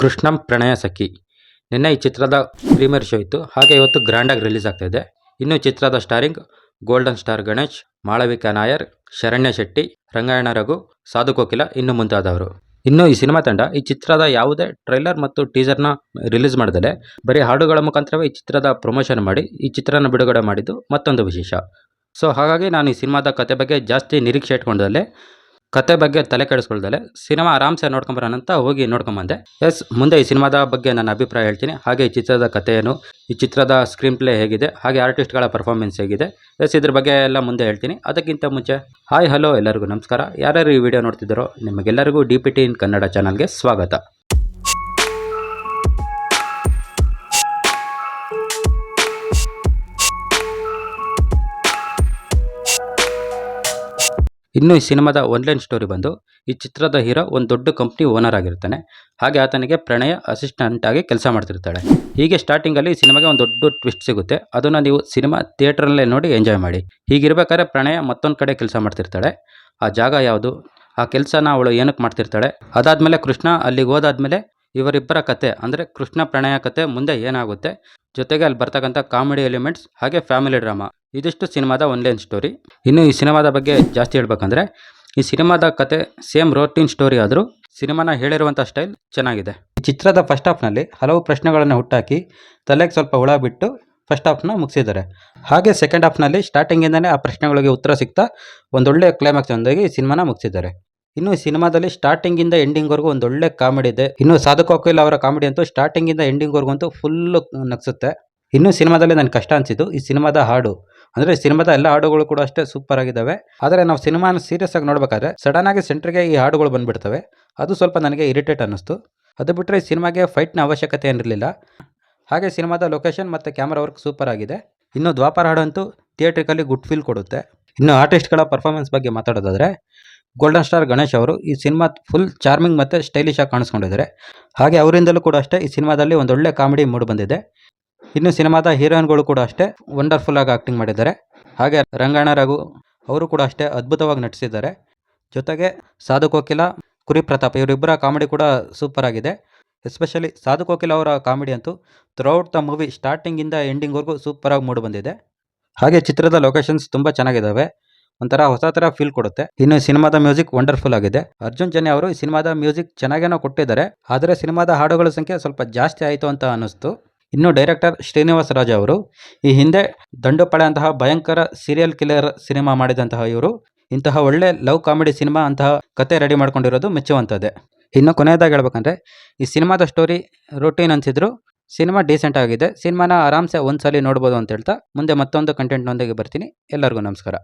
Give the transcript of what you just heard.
ಕೃಷ್ಣಂ ಪ್ರಣಯ ಸಖಿ. ನಿನ್ನೆ ಈ ಚಿತ್ರದ ಪ್ರೀಮಿಯರ್ ಶೋ ಇತ್ತು. ಹಾಗೆ ಇವತ್ತು ಗ್ರ್ಯಾಂಡಾಗಿ ರಿಲೀಸ್ ಇದೆ. ಇನ್ನು ಚಿತ್ರದ starring golden star Ganesh, Malavika Nair, Sharanya Shetty, Rangayana Raghu, Sadhu Kokila ಇನ್ನು ಮುಂತಾದವರು. ಇನ್ನು ಈ ಸಿನಿಮಾ ತಂಡ ಈ ಚಿತ್ರದ ಯಾವುದೇ ಟ್ರೈಲರ್ ಮತ್ತು ಟೀಸರ್ನ ರಿಲೀಸ್ ಮಾಡದಲೆ ಬರೀ ಹಾಡುಗಳ ಮುಖಾಂತರವೇ ಈ ಚಿತ್ರದ ಪ್ರಮೋಷನ್ ಮಾಡಿ, ಈ ಚಿತ್ರನ ಬಿಡುಗಡೆ ಮಾಡಿದ್ದು ಮತ್ತೊಂದು ವಿಶೇಷ. ಸೊ ಹಾಗಾಗಿ ನಾನು ಈ ಸಿನಿಮಾದ ಕತೆ ಬಗ್ಗೆ ಜಾಸ್ತಿ ನಿರೀಕ್ಷೆ ಇಟ್ಕೊಂಡಲ್ಲೇ ಕತೆ ಬಗ್ಗೆ ತಲೆ ಕೆಡಿಸ್ಕೊಳ್ದಲೆ, ಸಿನಿಮಾ ಆರಾಮ್ಸೆ ನೋಡ್ಕೊಂಬರೋಣ ಅಂತ ಹೋಗಿ ನೋಡ್ಕೊಂಬಂದೆ ಎಸ್, ಮುಂದೆ ಈ ಸಿನಿಮಾದ ಬಗ್ಗೆ ನನ್ನ ಅಭಿಪ್ರಾಯ ಹೇಳ್ತೀನಿ. ಹಾಗೆ ಈ ಚಿತ್ರದ ಕಥೆ ಏನು ಈ ಚಿತ್ರದ ಸ್ಕ್ರೀನ್ ಪ್ಲೇ ಹೇಗಿದೆ, ಹಾಗೆ ಆರ್ಟಿಸ್ಟ್ಗಳ ಪರ್ಫಾರ್ಮೆನ್ಸ್ ಹೇಗಿದೆ. ಎಸ್, ಇದ್ರ ಬಗ್ಗೆ ಎಲ್ಲ ಮುಂದೆ ಹೇಳ್ತೀನಿ. ಅದಕ್ಕಿಂತ ಮುಂಚೆ, ಹಾಯ್, ಹಲೋ ಎಲ್ಲರಿಗೂ ನಮಸ್ಕಾರ. ಯಾರ್ಯಾರು ಈ ವಿಡಿಯೋ ನೋಡ್ತಿದ್ದಾರೋ, ನಿಮಗೆಲ್ಲರಿಗೂ D P T in Kannada ಚಾನಲ್ಗೆ ಸ್ವಾಗತ. ಇನ್ನು ಈ ಸಿನಿಮಾದ ಒನ್ಲೈನ್ ಸ್ಟೋರಿ ಬಂದು, ಈ ಚಿತ್ರದ ಹೀರೋ ಒಂದು ದೊಡ್ಡ ಕಂಪ್ನಿ ಓನರ್ ಆಗಿರ್ತಾನೆ. ಹಾಗೆ ಆತನಿಗೆ ಪ್ರಣಯ ಅಸಿಸ್ಟೆಂಟ್ ಆಗಿ ಕೆಲಸ ಮಾಡ್ತಿರ್ತಾಳೆ. ಹೀಗೆ ಸ್ಟಾರ್ಟಿಂಗಲ್ಲಿ ಈ ಸಿನಿಮಾಗೆ ಒಂದು ದೊಡ್ಡ ಟ್ವಿಸ್ಟ್ ಸಿಗುತ್ತೆ. ಅದನ್ನು ನೀವು ಸಿನಿಮಾ ಥಿಯೇಟ್ರಲ್ಲೇ ನೋಡಿ ಎಂಜಾಯ್ ಮಾಡಿ. ಹೀಗಿರ್ಬೇಕಾದ್ರೆ ಪ್ರಣಯ ಮತ್ತೊಂದು ಕಡೆ ಕೆಲಸ ಮಾಡ್ತಿರ್ತಾಳೆ. ಆ ಜಾಗ ಯಾವುದು? ಆ ಕೆಲಸನ ಅವಳು ಏನಕ್ಕೆ ಮಾಡ್ತಿರ್ತಾಳೆ? ಅದಾದಮೇಲೆ ಕೃಷ್ಣ ಅಲ್ಲಿಗೆ ಹೋದಾದ್ಮೇಲೆ ಇವರಿಬ್ಬರ ಕತೆ, ಅಂದರೆ ಕೃಷ್ಣ ಪ್ರಣಯ ಕತೆ ಮುಂದೆ ಏನಾಗುತ್ತೆ? ಜೊತೆಗೆ ಅಲ್ಲಿ ಬರ್ತಕ್ಕಂಥ ಕಾಮಿಡಿ ಎಲಿಮೆಂಟ್ಸ್ ಹಾಗೆ ಫ್ಯಾಮಿಲಿ ಡ್ರಾಮಾ ಇದಿಷ್ಟು ಸಿನಿಮಾದ ಒನ್ಲೈನ್ ಸ್ಟೋರಿ ಇನ್ನು ಈ ಸಿನಿಮಾದ ಬಗ್ಗೆ ಜಾಸ್ತಿ ಹೇಳ್ಬೇಕಂದ್ರೆ, ಈ ಸಿನಿಮಾದ ಕತೆ ಸೇಮ್ ರೋಟೀನ್ ಸ್ಟೋರಿ ಆದರೂ ಸಿನಿಮಾನ ಹೇಳಿರುವಂಥ ಸ್ಟೈಲ್ ಚೆನ್ನಾಗಿದೆ. ಈ ಚಿತ್ರದ ಫಸ್ಟ್ ಹಾಫ್ನಲ್ಲಿ ಹಲವು ಪ್ರಶ್ನೆಗಳನ್ನು ಹುಟ್ಟಾಕಿ ತಲೆಗೆ ಸ್ವಲ್ಪ ಹುಳ ಬಿಟ್ಟು ಫಸ್ಟ್ ಹಾಫ್ನ ಮುಗಿಸಿದ್ದಾರೆ. ಹಾಗೆ ಸೆಕೆಂಡ್ ಹಾಫ್ನಲ್ಲಿ ಸ್ಟಾರ್ಟಿಂಗಿಂದನೇ ಆ ಪ್ರಶ್ನೆಗಳಿಗೆ ಉತ್ತರ ಸಿಗ್ತಾ ಒಂದೊಳ್ಳೆ ಕ್ಲೈಮ್ಯಾಕ್ಸ್ ಒಂದಾಗಿ ಈ ಸಿನಿಮಾನ ಮುಗಿಸಿದ್ದಾರೆ. ಇನ್ನು ಈ ಸಿನಿಮಾದಲ್ಲಿ ಸ್ಟಾರ್ಟಿಂಗಿಂದ ಎಂಡಿಂಗ್ವರೆಗೂ ಒಂದೊಳ್ಳೆ ಕಾಮಿಡಿ ಇದೆ. ಇನ್ನು ಸಾಧು ಅವರ ಕಾಮಿಡಿ ಅಂತೂ ಸ್ಟಾರ್ಟಿಂಗಿಂದ ಎಂಡಿಂಗ್ವರೆಗೂ ಅಂತೂ ಫುಲ್ಲು ನಗ್ಸುತ್ತೆ. ಇನ್ನು ಸಿನಿಮಾದಲ್ಲಿ ನನಗೆ ಕಷ್ಟ ಅನಿಸಿದ್ದು ಈ ಸಿನಿಮಾದ ಹಾಡು. ಅಂದರೆ ಸಿನಿಮಾದ ಎಲ್ಲ ಹಾಡುಗಳು ಕೂಡ ಅಷ್ಟೇ ಸೂಪರ್ ಆಗಿದ್ದಾವೆ. ಆದರೆ ನಾವು ಸಿನಿಮಾನ ಸೀರಿಯಸ್ ಆಗಿ ನೋಡಬೇಕಾದ್ರೆ ಸಡನ್ ಆಗಿ ಸೆಂಟ್ರಿಗೆ ಈ ಹಾಡುಗಳು ಬಂದ್ಬಿಡ್ತವೆ. ಅದು ಸ್ವಲ್ಪ ನನಗೆ ಇರಿಟೇಟ್ ಅನ್ನಿಸ್ತು. ಅದು ಬಿಟ್ಟರೆ ಈ ಸಿನಿಮಾಗೆ ಫೈಟ್ನ ಅವಶ್ಯಕತೆ ಏನಿರಲಿಲ್ಲ. ಹಾಗೆ ಸಿನಿಮಾದ ಲೊಕೇಶನ್ ಮತ್ತು ಕ್ಯಾಮ್ರಾ ವರ್ಕ್ ಸೂಪರ್ ಆಗಿದೆ. ಇನ್ನು ದ್ವಾಪರ ಹಾಡು ಅಂತೂ ಥಿಯೇಟ್ರಿಕಲ್ಲಿ ಗುಡ್ ಫೀಲ್ ಕೊಡುತ್ತೆ. ಇನ್ನು ಆರ್ಟಿಸ್ಟ್ಗಳ ಪರ್ಫಾರ್ಮೆನ್ಸ್ ಬಗ್ಗೆ ಮಾತಾಡೋದಾದರೆ ಗೋಲ್ಡನ್ ಸ್ಟಾರ್ ಗಣೇಶ್ ಅವರು ಈ ಸಿನಿಮಾ ಫುಲ್ ಚಾರ್ಮಿಂಗ್ ಮತ್ತು ಸ್ಟೈಲಿಶ್ ಆಗಿ ಕಾಣಿಸ್ಕೊಂಡಿದ್ದಾರೆ. ಹಾಗೆ ಅವರಿಂದಲೂ ಕೂಡ ಅಷ್ಟೇ ಈ ಸಿನಿಮಾದಲ್ಲಿ ಒಂದೊಳ್ಳೆ ಕಾಮಿಡಿ ಮೂಡ್ ಬಂದಿದೆ. ಇನ್ನು ಸಿನಿಮಾದ ಹೀರೋಯಿನ್ಗಳು ಕೂಡ ಅಷ್ಟೇ ವಂಡರ್ಫುಲ್ ಆಗಿ ಆಕ್ಟಿಂಗ್ ಮಾಡಿದ್ದಾರೆ. ಹಾಗೆ ರಂಗಣ್ಣ ರಘು ಅವರು ಕೂಡ ಅಷ್ಟೇ ಅದ್ಭುತವಾಗಿ ನಟಿಸಿದ್ದಾರೆ. ಜೊತೆಗೆ ಸಾಧು ಕೋಕಿಲ, ಕುರಿ ಪ್ರತಾಪ್ ಇವರಿಬ್ಬರ ಕಾಮಿಡಿ ಕೂಡ ಸೂಪರ್ ಆಗಿದೆ. ಎಸ್ಪೆಷಲಿ ಸಾಧು ಕೋಕಿಲ ಅವರ ಕಾಮಿಡಿ ಅಂತೂ ಥ್ರೂಔಟ್ ದ ಮೂವಿ ಸ್ಟಾರ್ಟಿಂಗಿಂದ ಎಂಡಿಂಗ್ವರೆಗೂ ಸೂಪರಾಗಿ ಮೂಡಿಬಂದಿದೆ ಹಾಗೆ ಚಿತ್ರದ ಲೊಕೇಶನ್ಸ್ ತುಂಬ ಚೆನ್ನಾಗಿದ್ದಾವೆ ಒಂಥರ ಹೊಸ ಥರ ಫೀಲ್ ಕೊಡುತ್ತೆ. ಇನ್ನು ಸಿನಿಮಾದ ಮ್ಯೂಸಿಕ್ ವಂಡರ್ಫುಲ್ ಆಗಿದೆ. ಅರ್ಜುನ್ ಜನ್ಯ ಅವರು ಸಿನಿಮಾದ ಮ್ಯೂಸಿಕ್ ಚೆನ್ನಾಗೇನೋ ಕೊಟ್ಟಿದ್ದಾರೆ. ಆದರೆ ಸಿನಿಮಾದ ಹಾಡುಗಳ ಸಂಖ್ಯೆ ಸ್ವಲ್ಪ ಜಾಸ್ತಿ ಆಯಿತು ಅಂತ ಅನ್ನಿಸ್ತು. ಇನ್ನು ಡೈರೆಕ್ಟರ್ ಶ್ರೀನಿವಾಸ ರಾಜ ಅವರು, ಈ ಹಿಂದೆ ದಂಡುಪಳೆ ಅಂತಹ ಭಯಂಕರ ಸೀರಿಯಲ್ ಕಿಲ್ಲರ್ ಸಿನಿಮಾ ಮಾಡಿದಂತಹ ಇವರು, ಇಂತಹ ಒಳ್ಳೆ ಲವ್ ಕಾಮಿಡಿ ಸಿನಿಮಾ ಅಂತಹ ಕತೆ ರೆಡಿ ಮಾಡ್ಕೊಂಡಿರೋದು ಮೆಚ್ಚುವಂಥದ್ದೇ. ಇನ್ನು ಕೊನೆಯದಾಗಿ ಹೇಳ್ಬೇಕಂದ್ರೆ, ಈ ಸಿನಿಮಾದ ಸ್ಟೋರಿ ರೂಟೀನ್ ಅನಿಸಿದ್ರು, ಸಿನಿಮಾ ಡೀಸೆಂಟ್ ಆಗಿದೆ, ಸಿನಿಮಾನ ಆರಾಮ್ಸೆ ಒಂದ್ಸಲಿ ನೋಡ್ಬೋದು ಅಂತ ಹೇಳ್ತಾ, ಮುಂದೆ ಮತ್ತೊಂದು ಕಂಟೆಂಟ್ನೊಂದಿಗೆ ಬರ್ತೀನಿ, ಎಲ್ಲರಿಗೂ ನಮಸ್ಕಾರ.